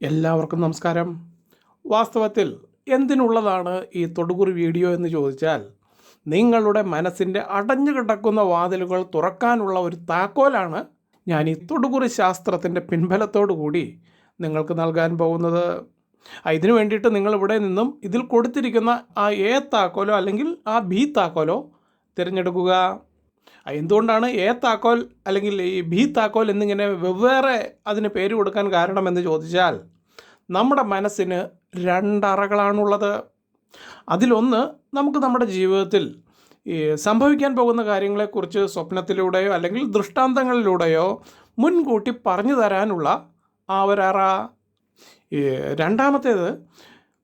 എല്ലാവർക്കും നമസ്കാരം. വാസ്തവത്തിൽ എന്തിനുള്ളതാണ് ഈ തൊടുകുറി വീഡിയോ എന്ന് ചോദിച്ചാൽ നിങ്ങളുടെ മനസ്സിന്റെ അടഞ്ഞു കിടക്കുന്ന വാതിലുകൾ തുറക്കാനുള്ള ഒരു താക്കോലാണ് ഞാൻ ഈ തൊടുകുറി ശാസ്ത്രത്തിന്റെ കൂടി നിങ്ങൾക്ക് നൽകാൻ പോകുന്നത്. ഇതിനു വേണ്ടിയിട്ട് നിങ്ങൾ ഇവിടെ നിന്നും ഇതിൽ കൊടുത്തിരിക്കുന്ന ആ എ താക്കോലോ അല്ലെങ്കിൽ ആ ബി താക്കോലോ തിരഞ്ഞെടുക്കുക. എന്തുകൊണ്ടാണ് എ താക്കോൽ അല്ലെങ്കിൽ ഈ ബി താക്കോൽ എന്നിങ്ങനെ വെവ്വേറെ അതിന് പേര് കൊടുക്കാൻ കാരണമെന്ന് ചോദിച്ചാൽ നമ്മുടെ മനസ്സിന് രണ്ടറകളാണുള്ളത്. അതിലൊന്ന് നമുക്ക് നമ്മുടെ ജീവിതത്തിൽ ഈ സംഭവിക്കാൻ പോകുന്ന കാര്യങ്ങളെക്കുറിച്ച് സ്വപ്നത്തിലൂടെയോ അല്ലെങ്കിൽ ദൃഷ്ടാന്തങ്ങളിലൂടെയോ മുൻകൂട്ടി പറഞ്ഞു തരാനുള്ള ആ ഒരറ. രണ്ടാമത്തേത്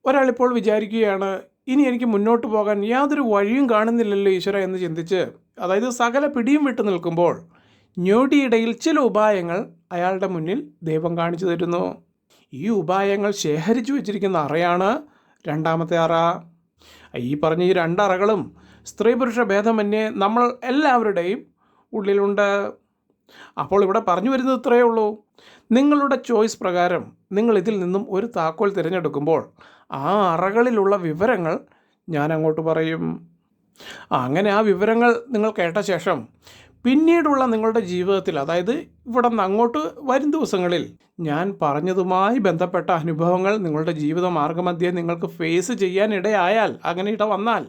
ഒരാളിപ്പോൾ വിചാരിക്കുകയാണ് ഇനി എനിക്ക് മുന്നോട്ട് പോകാൻ യാതൊരു വഴിയും കാണുന്നില്ലല്ലോ ഈശ്വര എന്ന് ചിന്തിച്ച് അതായത് സകല പിടിയും വിട്ടു നിൽക്കുമ്പോൾ ഞൊടിയിടയിൽ ചില ഉപായങ്ങൾ അയാളുടെ മുന്നിൽ ദൈവം കാണിച്ചു തരുന്നു. ഈ ഉപായങ്ങൾ ശേഖരിച്ചു വച്ചിരിക്കുന്ന അറയാണ് രണ്ടാമത്തെ അറ. ഈ പറഞ്ഞ ഈ രണ്ടറകളും സ്ത്രീ പുരുഷ ഭേദമന്യേ നമ്മൾ എല്ലാവരുടെയും ഉള്ളിലുണ്ട്. അപ്പോൾ ഇവിടെ പറഞ്ഞു വരുന്നത് ഇത്രയേ ഉള്ളൂ. നിങ്ങളുടെ ചോയ്സ് പ്രകാരം നിങ്ങൾ ഇതിൽ നിന്നും ഒരു താക്കോൽ തിരഞ്ഞെടുക്കുമ്പോൾ ആ അറകളിലുള്ള വിവരങ്ങൾ ഞാൻ അങ്ങോട്ട് പറയും. അങ്ങനെ ആ വിവരങ്ങൾ നിങ്ങൾ കേട്ട ശേഷം പിന്നീടുള്ള നിങ്ങളുടെ ജീവിതത്തിൽ അതായത് ഇവിടെ നിന്ന് അങ്ങോട്ട് വരും ദിവസങ്ങളിൽ ഞാൻ പറഞ്ഞതുമായി ബന്ധപ്പെട്ട അനുഭവങ്ങൾ നിങ്ങളുടെ ജീവിത മാർഗമധ്യേ നിങ്ങൾക്ക് ഫേസ് ചെയ്യാൻ ഇടയായാൽ അങ്ങനെ ഇട വന്നാൽ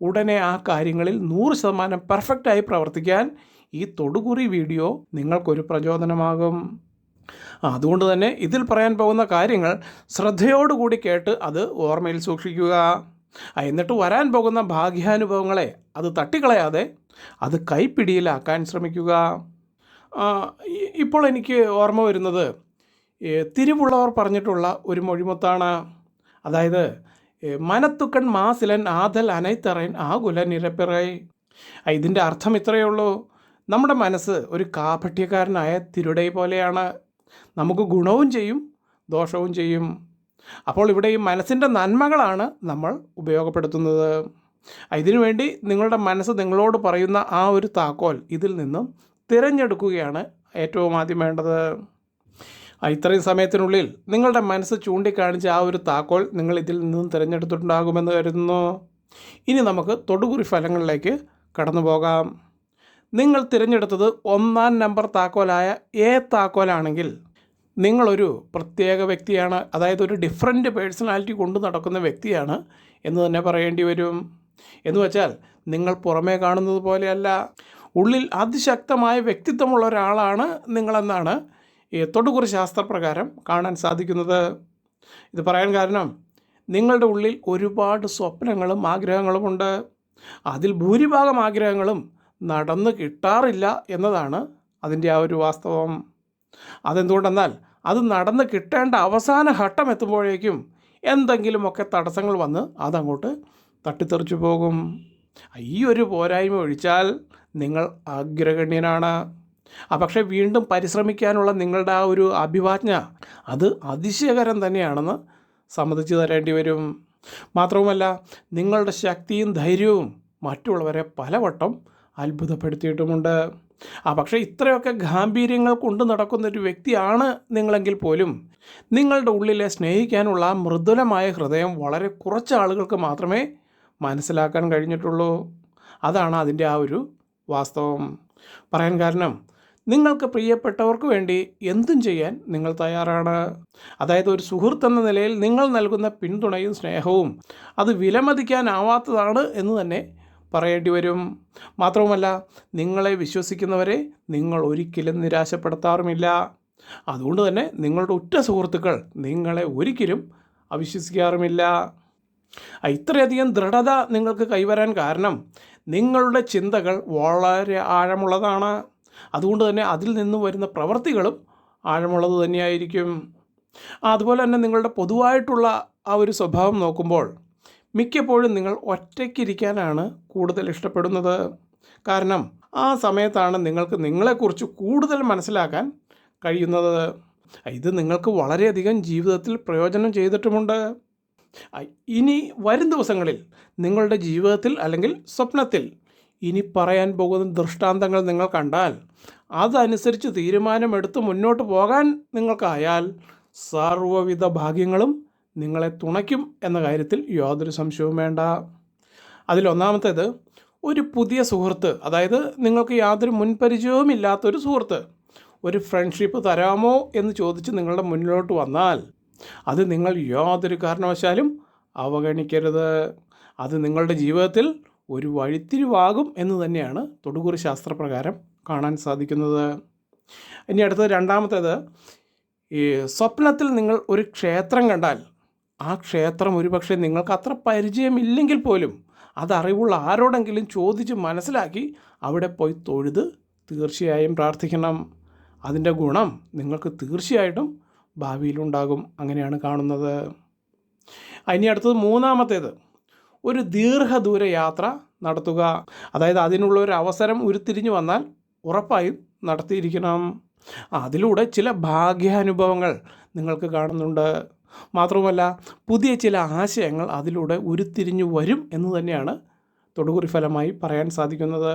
ഉടനെ ആ കാര്യങ്ങളിൽ നൂറ് ശതമാനം പെർഫെക്റ്റായി പ്രവർത്തിക്കാൻ ഈ തൊടുകുറി വീഡിയോ നിങ്ങൾക്കൊരു പ്രചോദനമാകും. അതുകൊണ്ട് തന്നെ ഇതിൽ പറയാൻ പോകുന്ന കാര്യങ്ങൾ ശ്രദ്ധയോടുകൂടി കേട്ട് അത് ഓർമ്മയിൽ സൂക്ഷിക്കുക. എന്നിട്ട് വരാൻ പോകുന്ന ഭാഗ്യാനുഭവങ്ങളെ അത് തട്ടിക്കളയാതെ അത് കൈപ്പിടിയിലാക്കാൻ ശ്രമിക്കുക. ഇപ്പോൾ എനിക്ക് ഓർമ്മ വരുന്നത് തിരുവുള്ളവർ പറഞ്ഞിട്ടുള്ള ഒരു മൊഴിമുത്താണ്. അതായത് മനത്തുക്കൺ മാസിലൻ ആദൽ അനൈത്തറൻ ആകുല നിരപ്പിറൈ. ഇതിന്റെ അർത്ഥം ഇത്രയേ ഉള്ളൂ. നമ്മുടെ മനസ്സ് ഒരു കാപഠ്യക്കാരനായ തിരുടൈ പോലെയാണ്. നമുക്ക് ഗുണവും ചെയ്യും ദോഷവും ചെയ്യും. അപ്പോൾ ഇവിടെ ഈ മനസ്സിന്റെ നന്മകളാണ് നമ്മൾ ഉപയോഗപ്പെടുത്തുന്നത്. ഇതിനുവേണ്ടി നിങ്ങളുടെ മനസ്സ് നിങ്ങളോട് പറയുന്ന ആ ഒരു താക്കോൽ ഇതിൽ നിന്നും തിരഞ്ഞെടുക്കുകയാണ് ഏറ്റവും ആദ്യം വേണ്ടത്. ഇത്രയും സമയത്തിനുള്ളിൽ നിങ്ങളുടെ മനസ്സ് ചൂണ്ടിക്കാണിച്ച ആ ഒരു താക്കോൽ നിങ്ങൾ ഇതിൽ നിന്നും തിരഞ്ഞെടുത്തിട്ടുണ്ടാകുമെന്ന് കരുതുന്നു. ഇനി നമുക്ക് തൊടുകുറി ഫലങ്ങളിലേക്ക് കടന്നു പോകാം നിങ്ങൾ തിരഞ്ഞെടുത്തത് ഒന്നാം നമ്പർ താക്കോലായ എ താക്കോലാണെങ്കിൽ നിങ്ങളൊരു പ്രത്യേക വ്യക്തിയാണ് അതായത് ഒരു ഡിഫറെന്റ് പേഴ്സണാലിറ്റി കൊണ്ട് നടക്കുന്ന വ്യക്തിയാണ് എന്ന് തന്നെ പറയേണ്ടി വരും. എന്ന് വെച്ചാൽ നിങ്ങൾ പുറമേ കാണുന്നത് പോലെയല്ല ഉള്ളിൽ അതിശക്തമായ വ്യക്തിത്വമുള്ള ഒരാളാണ് നിങ്ങളെന്നാണ് തൊടുകുറി ശാസ്ത്രപ്രകാരം കാണാൻ സാധിക്കുന്നത്. ഇത് പറയാൻ കാരണം നിങ്ങളുടെ ഉള്ളിൽ ഒരുപാട് സ്വപ്നങ്ങളും ആഗ്രഹങ്ങളുമുണ്ട്. അതിൽ ഭൂരിഭാഗം ആഗ്രഹങ്ങളും നടന്നു കിട്ടാറില്ല എന്നതാണ് അതിന്റെ ആ ഒരു വാസ്തവം. അതെന്തുകൊണ്ടെന്നാൽ അത് നടന്ന് കിട്ടേണ്ട അവസാന ഘട്ടം എത്തുമ്പോഴേക്കും എന്തെങ്കിലുമൊക്കെ തടസ്സങ്ങൾ വന്ന് അതങ്ങോട്ട് തട്ടിത്തെറിച്ചു പോകും. ഈ ഒരു പോരായ്മ ഒഴിച്ചാൽ നിങ്ങൾ അഗ്രഗണ്യനാണ്. ആ പക്ഷേ വീണ്ടും പരിശ്രമിക്കാനുള്ള നിങ്ങളുടെ ആ ഒരു അഭിവാജ്ഞ അത് അതിശയകരം തന്നെയാണെന്ന് സമ്മതിച്ചു തരേണ്ടി വരും. മാത്രവുമല്ല നിങ്ങളുടെ ശക്തിയും ധൈര്യവും മറ്റുള്ളവരെ പലവട്ടം അത്ഭുതപ്പെടുത്തിയിട്ടുമുണ്ട്. ആ പക്ഷേ ഇത്രയൊക്കെ ഗാംഭീര്യങ്ങൾ കൊണ്ട് നടക്കുന്ന ഒരു വ്യക്തിയാണ് നിങ്ങളെങ്കിൽ പോലും. നിങ്ങളുടെ ഉള്ളിലെ സ്നേഹിക്കാനുള്ള മൃദുലമായ ഹൃദയം വളരെ കുറച്ച് ആളുകൾക്ക് മാത്രമേ മനസ്സിലാക്കാൻ കഴിഞ്ഞിട്ടുള്ളൂ. അതാണ് അതിന്റെ ആ ഒരു വാസ്തവം. പറയാൻ കാരണം നിങ്ങൾക്ക് പ്രിയപ്പെട്ടവർക്ക് വേണ്ടി എന്തും ചെയ്യാൻ നിങ്ങൾ തയ്യാറാണ്. അതായത് ഒരു സുഹൃത്ത് എന്ന നിലയിൽ നിങ്ങൾ നൽകുന്ന പിന്തുണയും സ്നേഹവും അത് വിലമതിക്കാനാവാത്തതാണ് എന്ന് തന്നെ പറയേണ്ടി വരും. മാത്രവുമല്ല നിങ്ങളെ വിശ്വസിക്കുന്നവരെ നിങ്ങൾ ഒരിക്കലും നിരാശപ്പെടുത്താറുമില്ല. അതുകൊണ്ട് തന്നെ നിങ്ങളുടെ ഉറ്റ സുഹൃത്തുക്കൾ നിങ്ങളെ ഒരിക്കലും അവിശ്വസിക്കാറുമില്ല. ഇത്രയധികം ദൃഢത നിങ്ങൾക്ക് കൈവരാൻ കാരണം നിങ്ങളുടെ ചിന്തകൾ വളരെ ആഴമുള്ളതാണ്. അതുകൊണ്ട് തന്നെ അതിൽ നിന്ന് വരുന്ന പ്രവൃത്തികളും ആഴമുള്ളത് തന്നെയായിരിക്കും. അതുപോലെ തന്നെ നിങ്ങളുടെ പൊതുവായിട്ടുള്ള ആ ഒരു സ്വഭാവം നോക്കുമ്പോൾ മിക്കപ്പോഴും നിങ്ങൾ ഒറ്റയ്ക്കിരിക്കാനാണ് കൂടുതൽ ഇഷ്ടപ്പെടുന്നത്. കാരണം ആ സമയത്താണ് നിങ്ങൾക്ക് നിങ്ങളെക്കുറിച്ച് കൂടുതൽ മനസ്സിലാക്കാൻ കഴിയുന്നത്. ഇത് നിങ്ങൾക്ക് വളരെയധികം ജീവിതത്തിൽ പ്രയോജനം ചെയ്തിട്ടുമുണ്ട്. ഇനി വരും ദിവസങ്ങളിൽ നിങ്ങളുടെ ജീവിതത്തിൽ അല്ലെങ്കിൽ സ്വപ്നത്തിൽ ഇനി പറയാൻ പോകുന്ന ദൃഷ്ടാന്തങ്ങൾ നിങ്ങൾ കണ്ടാൽ അതനുസരിച്ച് തീരുമാനമെടുത്ത് മുന്നോട്ട് പോകാൻ നിങ്ങൾക്കായാൽ സർവവിധ ഭാഗ്യങ്ങളും നിങ്ങളെ തുണയ്ക്കും എന്ന കാര്യത്തിൽ യാതൊരു സംശയവും വേണ്ട. അതിലൊന്നാമത്തേത് ഒരു പുതിയ സുഹൃത്ത് അതായത് നിങ്ങൾക്ക് യാതൊരു മുൻപരിചയവും ഇല്ലാത്തൊരു സുഹൃത്ത് ഒരു ഫ്രണ്ട്ഷിപ്പ് തരാമോ എന്ന് ചോദിച്ച് നിങ്ങളുടെ മുന്നിലോട്ട് വന്നാൽ അത് നിങ്ങൾ യാതൊരു കാരണവശാലും അവഗണിക്കരുത്. അത് നിങ്ങളുടെ ജീവിതത്തിൽ ഒരു വഴിത്തിരിവാകും എന്ന് തന്നെയാണ് തൊടുകുറി ശാസ്ത്രപ്രകാരം കാണാൻ സാധിക്കുന്നത്. ഇനി അടുത്തത് രണ്ടാമത്തേത് ഈ സ്വപ്നത്തിൽ നിങ്ങൾ ഒരു ക്ഷേത്രം കണ്ടാൽ ആ ക്ഷേത്രം ഒരുപക്ഷെ നിങ്ങൾക്ക് അത്ര പരിചയമില്ലെങ്കിൽ പോലും അതറിവുള്ള ആരോടെങ്കിലും ചോദിച്ച് മനസ്സിലാക്കി അവിടെ പോയി തൊഴുത് തീർച്ചയായും പ്രാർത്ഥിക്കണം. അതിന്റെ ഗുണം നിങ്ങൾക്ക് തീർച്ചയായിട്ടും ഭാവിയിലുണ്ടാകും. അങ്ങനെയാണ് കാണുന്നത്. ഇനി അടുത്തത് മൂന്നാമത്തേത്. ഒരു ദീർഘദൂര യാത്ര നടത്തുക. അതായത് അതിനുള്ള ഒരു അവസരം ഉരുത്തിരിഞ്ഞു വന്നാൽ ഉറപ്പായും നടത്തിയിരിക്കണം. അതിലൂടെ ചില ഭാഗ്യാനുഭവങ്ങൾ നിങ്ങൾക്ക് കാണുന്നുണ്ട്. മാത്രവുമല്ല പുതിയ ചില ആശയങ്ങൾ അതിലൂടെ ഉരുത്തിരിഞ്ഞു വരും എന്ന് തന്നെയാണ് തൊടുകുറി ഫലമായി പറയാൻ സാധിക്കുന്നത്.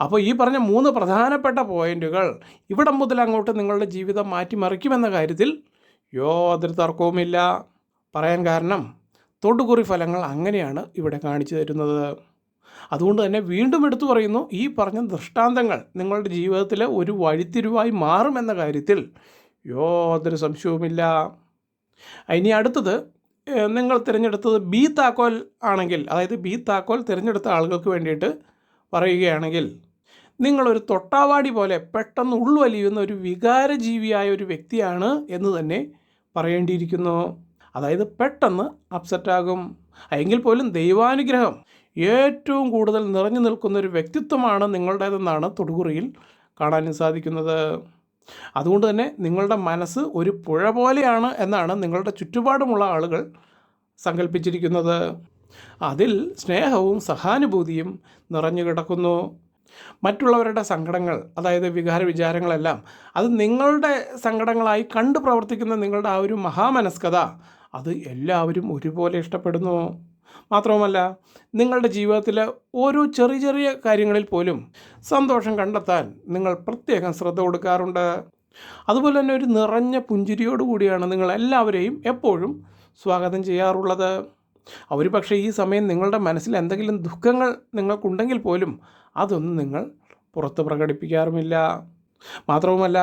അപ്പോൾ ഈ പറഞ്ഞ മൂന്ന് പ്രധാനപ്പെട്ട പോയിന്റുകൾ ഇവിടം മുതൽ അങ്ങോട്ട് നിങ്ങളുടെ ജീവിതം മാറ്റിമറിക്കുമെന്ന കാര്യത്തിൽ യാതൊരു തർക്കവുമില്ല. പറയാൻ കാരണം തൊടുകുറി ഫലങ്ങൾ അങ്ങനെയാണ് ഇവിടെ കാണിച്ചു തരുന്നത്. അതുകൊണ്ട് തന്നെ വീണ്ടും എടുത്തു പറയുന്നു ഈ പറഞ്ഞ ദൃഷ്ടാന്തങ്ങൾ നിങ്ങളുടെ ജീവിതത്തിലെ ഒരു വഴിത്തിരിവായി മാറുമെന്ന കാര്യത്തിൽ യാതൊരു സംശയവുമില്ല. ഇനി അടുത്തത് നിങ്ങൾ തിരഞ്ഞെടുത്തത് ബി താക്കോൽ ആണെങ്കിൽ അതായത് ബി താക്കോൽ തിരഞ്ഞെടുത്ത ആളുകൾക്ക് വേണ്ടിയിട്ട് പറയുകയാണെങ്കിൽ നിങ്ങളൊരു തൊട്ടാവാടി പോലെ പെട്ടെന്ന് ഉൾവലിയുന്ന ഒരു വികാരജീവിയായ ഒരു വ്യക്തിയാണ് എന്ന് തന്നെ പറയേണ്ടിയിരിക്കുന്നു. അതായത് പെട്ടെന്ന് അപ്സെറ്റാകും. എങ്കിൽ പോലും ദൈവാനുഗ്രഹം ഏറ്റവും കൂടുതൽ നിറഞ്ഞു നിൽക്കുന്ന ഒരു വ്യക്തിത്വമാണ് നിങ്ങളുടേതെന്നാണ് തൊടുകുറിയിൽ കാണാനും സാധിക്കുന്നത്. അതുകൊണ്ട് തന്നെ നിങ്ങളുടെ മനസ്സ് ഒരു പുഴ പോലെയാണ് എന്നാണ് നിങ്ങളുടെ ചുറ്റുപാടുമുള്ള ആളുകൾ സങ്കല്പിച്ചിരിക്കുന്നത് അതിൽ സ്നേഹവും സഹാനുഭൂതിയും നിറഞ്ഞു കിടക്കുന്നു. മറ്റുള്ളവരുടെ സങ്കടങ്ങൾ അതായത് വികാര വിചാരങ്ങളെല്ലാം അത് നിങ്ങളുടെ സങ്കടങ്ങളായി കണ്ടു പ്രവർത്തിക്കുന്ന നിങ്ങളുടെ ആ ഒരു മഹാമനസ്കത അത് എല്ലാവരും ഒരുപോലെ ഇഷ്ടപ്പെടുന്നു. മാത്രവുമല്ല നിങ്ങളുടെ ജീവിതത്തിലെ ഓരോ ചെറിയ ചെറിയ കാര്യങ്ങളിൽ പോലും സന്തോഷം കണ്ടെത്താൻ നിങ്ങൾ പ്രത്യേകം ശ്രദ്ധ കൊടുക്കാറുണ്ട്. അതുപോലെ തന്നെ ഒരു നിറഞ്ഞ പുഞ്ചിരിയോട് കൂടിയാണ് നിങ്ങൾ എല്ലാവരെയും എപ്പോഴും സ്വാഗതം ചെയ്യാറുള്ളത്. അവർ പക്ഷേ ഈ സമയം നിങ്ങളുടെ മനസ്സിൽ എന്തെങ്കിലും ദുഃഖങ്ങൾ നിങ്ങൾക്കുണ്ടെങ്കിൽ പോലും അതൊന്നും നിങ്ങൾ പുറത്ത് പ്രകടിപ്പിക്കാറുമില്ല. മാത്രവുമല്ല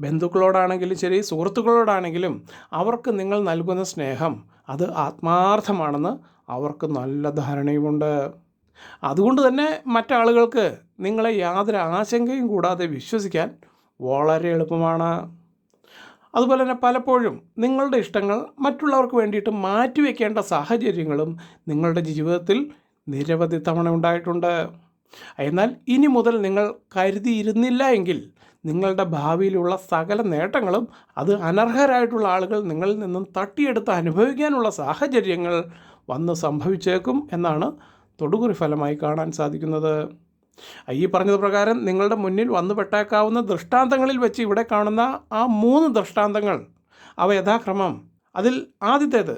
ബന്ധുക്കളോടാണെങ്കിലും ശരി സുഹൃത്തുക്കളോടാണെങ്കിലും അവർക്ക് നിങ്ങൾ നൽകുന്ന സ്നേഹം അത് ആത്മാർത്ഥമാണെന്ന് അവർക്ക് നല്ല ധാരണയുമുണ്ട്. അതുകൊണ്ട് തന്നെ മറ്റാളുകൾക്ക് നിങ്ങളെ യാതൊരു ആശങ്കയും കൂടാതെ വിശ്വസിക്കാൻ വളരെ എളുപ്പമാണ്. അതുപോലെ തന്നെ പലപ്പോഴും നിങ്ങളുടെ ഇഷ്ടങ്ങൾ മറ്റുള്ളവർക്ക് വേണ്ടിയിട്ട് മാറ്റിവെക്കേണ്ട സാഹചര്യങ്ങളും നിങ്ങളുടെ ജീവിതത്തിൽ നിരവധി തവണ ഉണ്ടായിട്ടുണ്ട്. എന്നാൽ ഇനി മുതൽ നിങ്ങൾ കരുതിയിരുന്നില്ല എങ്കിൽ നിങ്ങളുടെ ഭാവിയിലുള്ള സകല നേട്ടങ്ങളും അത് അനർഹരായിട്ടുള്ള ആളുകൾ നിങ്ങളിൽ നിന്നും തട്ടിയെടുത്ത് അനുഭവിക്കാനുള്ള സാഹചര്യങ്ങൾ വന്ന് സംഭവിച്ചേക്കും എന്നാണ് തൊടുകുറി ഫലമായി കാണാൻ സാധിക്കുന്നത്. ഈ പറഞ്ഞത് പ്രകാരം നിങ്ങളുടെ മുന്നിൽ വന്നു പെട്ടേക്കാവുന്ന ദൃഷ്ടാന്തങ്ങളിൽ വെച്ച് ഇവിടെ കാണുന്ന ആ മൂന്ന് ദൃഷ്ടാന്തങ്ങൾ അവ യഥാക്രമം. അതിൽ ആദ്യത്തേത്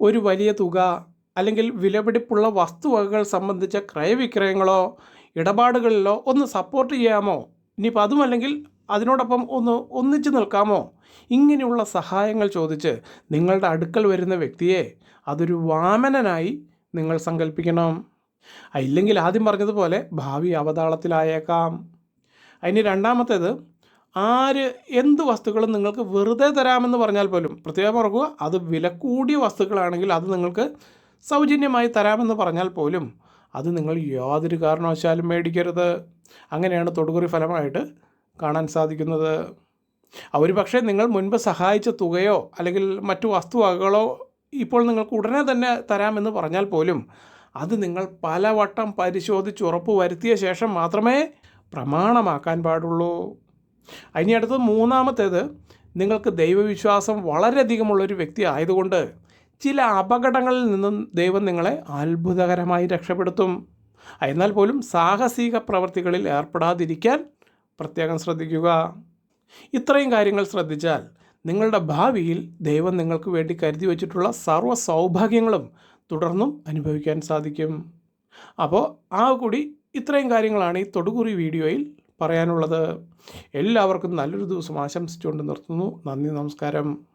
ഒരു വലിയ തുക അല്ലെങ്കിൽ വിലപിടിപ്പുള്ള വസ്തുവകകൾ സംബന്ധിച്ച ക്രയവിക്രയങ്ങളോ ഇടപാടുകളിലോ ഒന്ന് സപ്പോർട്ട് ചെയ്യാമോ ഇനിയിപ്പോൾ അതുമല്ലെങ്കിൽ അതിനോടൊപ്പം ഒന്ന് ഒന്നിച്ചു നിൽക്കാമോ? ഇങ്ങനെയുള്ള സഹായങ്ങൾ ചോദിച്ച് നിങ്ങളുടെ അടുക്കൽ വരുന്ന വ്യക്തിയെ അതൊരു വാമനനായി നിങ്ങൾ സങ്കല്പിക്കണം ഇല്ലെങ്കിൽ ആദ്യം പറഞ്ഞതുപോലെ ഭാവി അവതാളത്തിലായേക്കാം. അതിന് രണ്ടാമത്തേത് ആര് എന്ത് വസ്തുക്കളും നിങ്ങൾക്ക് വെറുതെ തരാമെന്ന് പറഞ്ഞാൽ പോലും പ്രത്യേകം ഓർക്കുക അത് വില കൂടിയ വസ്തുക്കളാണെങ്കിൽ അത് നിങ്ങൾക്ക് സൗജന്യമായി തരാമെന്ന് പറഞ്ഞാൽ പോലും അത് നിങ്ങൾ യാതൊരു കാരണവശാലും മേടിക്കരുത്. അങ്ങനെയാണ് തൊടുകുറി ഫലമായിട്ട് കാണാൻ സാധിക്കുന്നത്. അവർ പക്ഷേ നിങ്ങൾ മുൻപ് സഹായിച്ച തുകയോ അല്ലെങ്കിൽ മറ്റു വസ്തുവകകളോ ഇപ്പോൾ നിങ്ങൾക്ക് ഉടനെ തന്നെ തരാമെന്ന് പറഞ്ഞാൽ പോലും അത് നിങ്ങൾ പലവട്ടം പരിശോധിച്ച് ഉറപ്പ് വരുത്തിയ ശേഷം മാത്രമേ പ്രമാണമാക്കാൻ പാടുള്ളൂ. അതിനടുത്ത് മൂന്നാമത്തേത് നിങ്ങൾക്ക് ദൈവവിശ്വാസം വളരെയധികമുള്ളൊരു വ്യക്തി ആയതുകൊണ്ട് ചില അപകടങ്ങളിൽ നിന്നും ദൈവം നിങ്ങളെ അത്ഭുതകരമായി രക്ഷപ്പെടുത്തും. എന്നാൽ പോലും സാഹസിക പ്രവർത്തികളിൽ ഏർപ്പെടാതിരിക്കാൻ പ്രത്യേകം ശ്രദ്ധിക്കുക. ഇത്രയും കാര്യങ്ങൾ ശ്രദ്ധിച്ചാൽ നിങ്ങളുടെ ഭാവിയിൽ ദൈവം നിങ്ങൾക്ക് വേണ്ടി കരുതി വച്ചിട്ടുള്ള സർവ സൗഭാഗ്യങ്ങളും തുടർന്നും അനുഭവിക്കാൻ സാധിക്കും. അപ്പോൾ ആ കൂടി ഇത്രയും കാര്യങ്ങളാണ് ഈ തൊടുകുറി വീഡിയോയിൽ പറയാനുള്ളത്. എല്ലാവർക്കും നല്ലൊരു ദിവസം ആശംസിച്ചുകൊണ്ട് നിർത്തുന്നു. നന്ദി നമസ്കാരം.